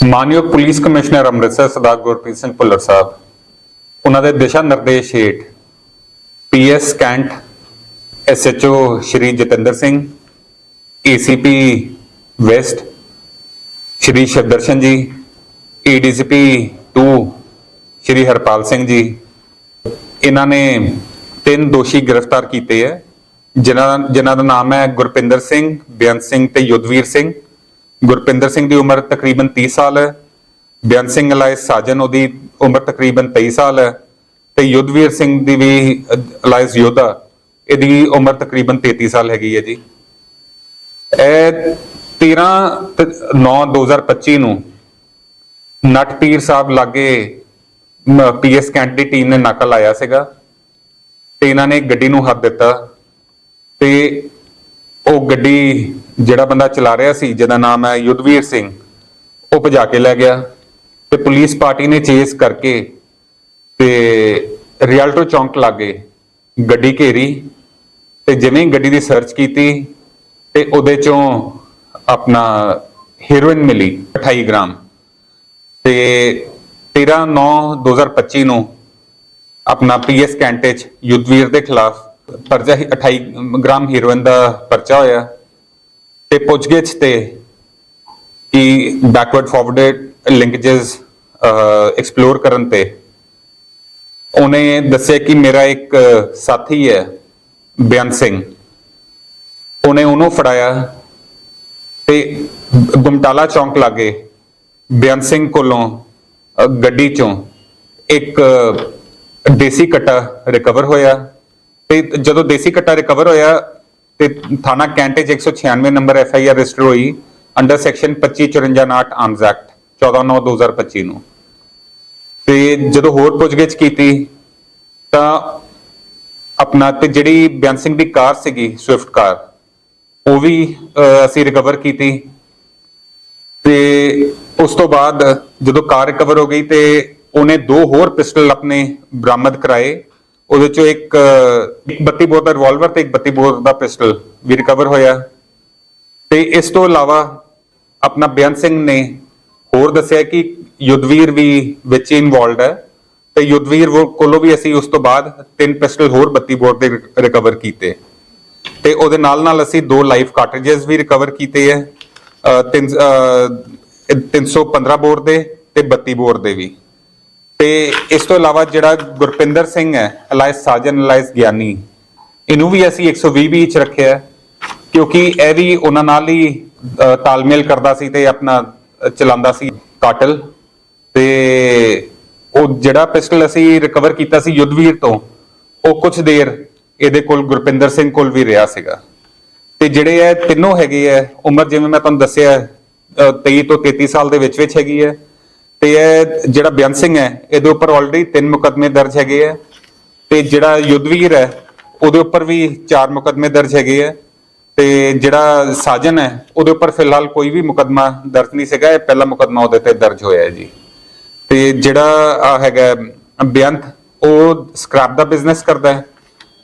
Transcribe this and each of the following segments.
ਮਾਨਯੋਗ police commissioner Amritsar Sardar Gurpreet Singh Bhullar Sahib, ਉਹਨਾਂ ਦੇ ਦਿਸ਼ਾ ਨਿਰਦੇਸ਼ ਹੇਠ PS cantt SHO Shri Jatinder Singh, ACP west Shri Shivdarshan ji, ADCP 2 ਸ਼੍ਰੀ ਹਰਪਾਲ ਸਿੰਘ ਜੀ। ਇਹਨਾਂ ਨੇ ਤਿੰਨ ਦੋਸ਼ੀ ਗ੍ਰਿਫਤਾਰ ਕੀਤੇ ਹੈ, ਜਿਨ੍ਹਾਂ ਜਿਨ੍ਹਾਂ ਦਾ ਨਾਮ ਹੈ ਗੁਰਪਿੰਦਰ ਸਿੰਘ ਬੇਅੰਤ ਸਿੰਘ ਤੇ ਯੁੱਧਵੀਰ ਸਿੰਘ। ਗੁਰਪਿੰਦਰ ਸਿੰਘ ਦੀ ਉਮਰ ਤਕਰੀਬਨ 30 ਸਾਲ ਹੈ। ਬੇਅੰਤ ਸਿੰਘ ਅਲਾਇ ਸਾਜਨ ਉਹਦੀ ਉਮਰ ਤਕਰੀਬਨ 23 ਸਾਲ ਹੈ ਤੇ ਯੁੱਧਵੀਰ ਸਿੰਘ ਦੀ ਵੀ ਅਲਾਇਸ ਯੋਧਾ। ਇਹਦੀ ਉਮਰ ਤਕਰੀਬਨ 33 ਸਾਲ ਹੈਗੀ ਹੈ ਜੀ। ਇਹ 13 9 2025 ਨੂੰ ਨਟਪੀਰ ਸਾਹਿਬ ਲਾਗੇ ਪੀਐਸ ਕੈਂਟ ਦੀ ਟੀਮ ਨੇ ਨਾਕਾ ਲਾਇਆ ਸੀਗਾ ਤੇ ਇਹਨਾਂ ਨੇ ਗੱਡੀ ਨੂੰ ਹੱਥ ਦਿੱਤਾ ਤੇ ਉਹ ਗੱਡੀ ਜਿਹੜਾ ਬੰਦਾ ਚਲਾ ਰਿਹਾ ਸੀ, ਜਿਹਦਾ ਨਾਮ ਹੈ ਯੁੱਧਵੀਰ ਸਿੰਘ, ਉਹ ਭਜਾ ਕੇ ਲੈ ਗਿਆ ਤੇ ਪੁਲਿਸ ਪਾਰਟੀ ਨੇ ਚੇਸ ਕਰਕੇ ਤੇ ਰਿਆਲਟੋ ਚੌਂਕ ਲਾਗੇ ਗੱਡੀ ਘੇਰੀ ਤੇ ਜਿਵੇਂ ਗੱਡੀ ਦੀ ਸਰਚ ਕੀਤੀ ਤੇ ਉਹਦੇ ਚੋਂ ਆਪਣਾ ਹੀਰੋਇਨ ਮਿਲੀ 28 ਗ੍ਰਾਮ ਤੇ 13 9 2025 ਨੂੰ ਆਪਣਾ ਪੀਐਸ ਕੈਂਟੇ ਚ ਯੁੱਧਵੀਰ ਦੇ ਖਿਲਾਫ ਪਰਚਾ ਹੀ 28 ਗ੍ਰਾਮ ਹੀਰੋਇਨ ਦਾ ਪਰਚਾ ਹੋਇਆ। ਤੇ ਪੁੱਛਗਿੱਛ ਤੇ ਕਿ ਬੈਕਵਰਡ ਫਾਰਵਰਡਡ ਲਿੰਕੇजेस ਐਕਸਪਲੋਰ ਕਰਨ ਤੇ ਉਹਨੇ ਦੱਸਿਆ ਕਿ ਮੇਰਾ ਇੱਕ ਸਾਥੀ ਹੈ ਬਿਆਨ ਸਿੰਘ। ਉਹਨੇ ਉਹਨੂੰ ਫੜਾਇਆ ਤੇ ਗੁਮਟਾਲਾ ਚੌਂਕ ਲਾਗੇ ਬਿਆਨ ਸਿੰਘ ਕੋਲੋਂ ਗੱਡੀ ਚੋਂ ਇੱਕ ਦੇਸੀ ਕਟਾ ਰਿਕਵਰ ਹੋਇਆ ਤੇ ਜਦੋਂ ਦੇਸੀ ਕਟਾ ਰਿਕਵਰ ਹੋਇਆ ਤੇ ਥਾਣਾ ਕੈਂਟੇ 'ਚ 196 number F I R register ਹੋਈ, ਅੰਡਰ ਸੈਕਸ਼ਨ 2554 ਆਰਮਸ ਐਕਟ 14/9/2025 ਨੂੰ ਤੇ ਜਦੋਂ ਹੋਰ ਪੁੱਛਗਿੱਛ ਕੀਤੀ, ਤਾਂ ਆਪਣਾ ਤੇ ਜਿਹੜੀ ਬਿਆਨ ਸਿੰਘ ਦੀ ਕਾਰ ਸੀਗੀ, ਸਵਿਫਟ ਕਾਰ, ਉਹ ਵੀ ਅਸੀਂ ਰਿਕਵਰ ਕੀਤੀ। ਤੇ ਉਸ ਤੋਂ ਬਾਅਦ ਜਦੋਂ ਕਾਰ ਰਿਕਵਰ ਹੋ ਗਈ ਤੇ ਉਹਨੇ ਦੋ ਹੋਰ ਪਿਸਟਲ ਆਪਣੇ ਬਰਾਮਦ ਕਰਾਏ। ਉਹਦੇ ਚੋਂ ਇੱਕ ਅਹ, 32 ਬੋਰ ਦਾ ਰਿਵਾਲਵਰ ਤੇ ਇੱਕ 32 ਬੋਰ ਦਾ ਪਿਸਟਲ ਵੀ ਰਿਕਵਰ ਹੋਇਆ। ਤੇ ਇਸ ਤੋਂ ਇਲਾਵਾ ਆਪਣਾ ਬਿਆਨ ਸਿੰਘ ਨੇ ਹੋਰ ਦੱਸਿਆ ਕਿ ਯੁੱਧਵੀਰ ਵੀ ਵਿੱਚ ਇਨਵੋਲਡ ਹੈ। ਤੇ ਯੁੱਧਵੀਰ ਕੋਲੋਂ ਵੀ ਅਸੀਂ ਉਸ ਤੋਂ ਬਾਅਦ ਤਿੰਨ ਪਿਸਟਲ ਹੋਰ 32 ਬੋਰ ਦੇ ਰਿਕਵਰ ਕੀਤੇ। ਤੇ ਉਹਦੇ ਨਾਲ ਨਾਲ ਅਸੀਂ ਦੋ ਲਾਈਫ ਕਾਰਟ੍ਰਿਜਸ ਵੀ ਰਿਕਵਰ ਕੀਤੇ ਹੈ। ਅਹ ਤਿੰਨ ਅਹ 315 ਬੋਰ ਦੇ ਤੇ 32 ਬੋਰ ਦੇ ਵੀ। ਤੇ ਇਸ ਤੋਂ ਇਲਾਵਾ ਜਿਹੜਾ ਗੁਰਪਿੰਦਰ ਸਿੰਘ ਹੈ, ਅਲਾਇਸ ਸਾਜਨ, ਅਲਾਇਸ ਗਿਆਨੀ, ਇਹਨੂੰ ਵੀ ਅਸੀਂ 120 ਵੀ ਚ ਰੱਖਿਆ ਕਿਉਂਕਿ ਇਹ ਵੀ ਉਹਨਾਂ ਨਾਲ ਹੀ ਤਾਲਮੇਲ ਕਰਦਾ ਸੀ ਤੇ ਆਪਣਾ ਚਲਾਉਂਦਾ ਸੀ ਕਾਟਲ। ਤੇ ਉਹ ਜਿਹੜਾ ਪਿਸਟਲ ਅਸੀਂ ਰਿਕਵਰ ਕੀਤਾ ਸੀ ਯੁੱਧਵੀਰ ਤੋਂ, ਉਹ ਕੁਝ ਦੇਰ ਇਹਦੇ ਕੋਲ ਗੁਰਪਿੰਦਰ ਸਿੰਘ ਕੋਲ ਵੀ ਰਿਹਾ ਸੀਗਾ। ਤੇ ਜਿਹੜੇ ਇਹ ਤਿੰਨੋਂ ਹੈਗੇ ਆ ਉਮਰ ਜਿਵੇਂ ਮੈਂ ਤੁਹਾਨੂੰ ਦੱਸਿਆ ਅਹ 23 ਤੋਂ 33 ਸਾਲ ਦੇ ਵਿੱਚ ਵਿੱਚ ਹੈਗੀ ਹੈ ਤੇ ਇਹ ਜਿਹੜਾ ਬਿਆਨ ਸਿੰਘ ਹੈ, ਇਹਦੇ ਉੱਪਰ ਆਲਰੇਡੀ ਤਿੰਨ ਮੁਕੱਦਮੇ ਦਰਜ ਹੈਗੇ ਆ ਤੇ ਜਿਹੜਾ ਯੁੱਧਵੀਰ ਹੈ, ਉਹਦੇ ਉੱਪਰ ਵੀ ਚਾਰ ਮੁਕੱਦਮੇ ਦਰਜ ਹੈਗੇ ਆ ਤੇ ਜਿਹੜਾ ਸਾਜਨ ਹੈ, ਉਹਦੇ ਉੱਪਰ ਫਿਲਹਾਲ ਕੋਈ ਵੀ ਮੁਕੱਦਮਾ ਦਰਜ ਨਹੀਂ ਸੀਗਾ, ਇਹ ਪਹਿਲਾ ਮੁਕੱਦਮਾ ਉਹਦੇ ਤੇ ਦਰਜ ਹੋਇਆ ਹੈ ਜੀ। ਤੇ ਜਿਹੜਾ ਆ ਹੈਗਾ ਬੇਅੰਤ ਉਹ ਸਕ੍ਰੈਪ ਦਾ ਬਿਜ਼ਨਸ ਕਰਦਾ ਹੈ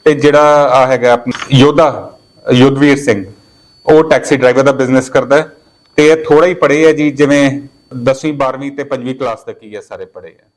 ਤੇ ਜਿਹੜਾ ਆ ਹੈਗਾ ਯੋਧਾ, ਯੁੱਧਵੀਰ ਸਿੰਘ, ਉਹ ਟੈਕਸੀ ਡਰਾਈਵਰ ਦਾ ਬਿਜ਼ਨਸ ਕਰਦਾ ਹੈ ਤੇ ਇਹ ਥੋੜਾ ਹੀ ਪੜ੍ਹੇ ਹੈ ਜੀ, ਜਿਵੇਂ 10ਵੀਂ 12ਵੀਂ ਤੇ 5ਵੀਂ ਕਲਾਸ ਤੱਕ ਹੀ ਹੈ ਸਾਰੇ ਪੜ੍ਹੇ ਆ।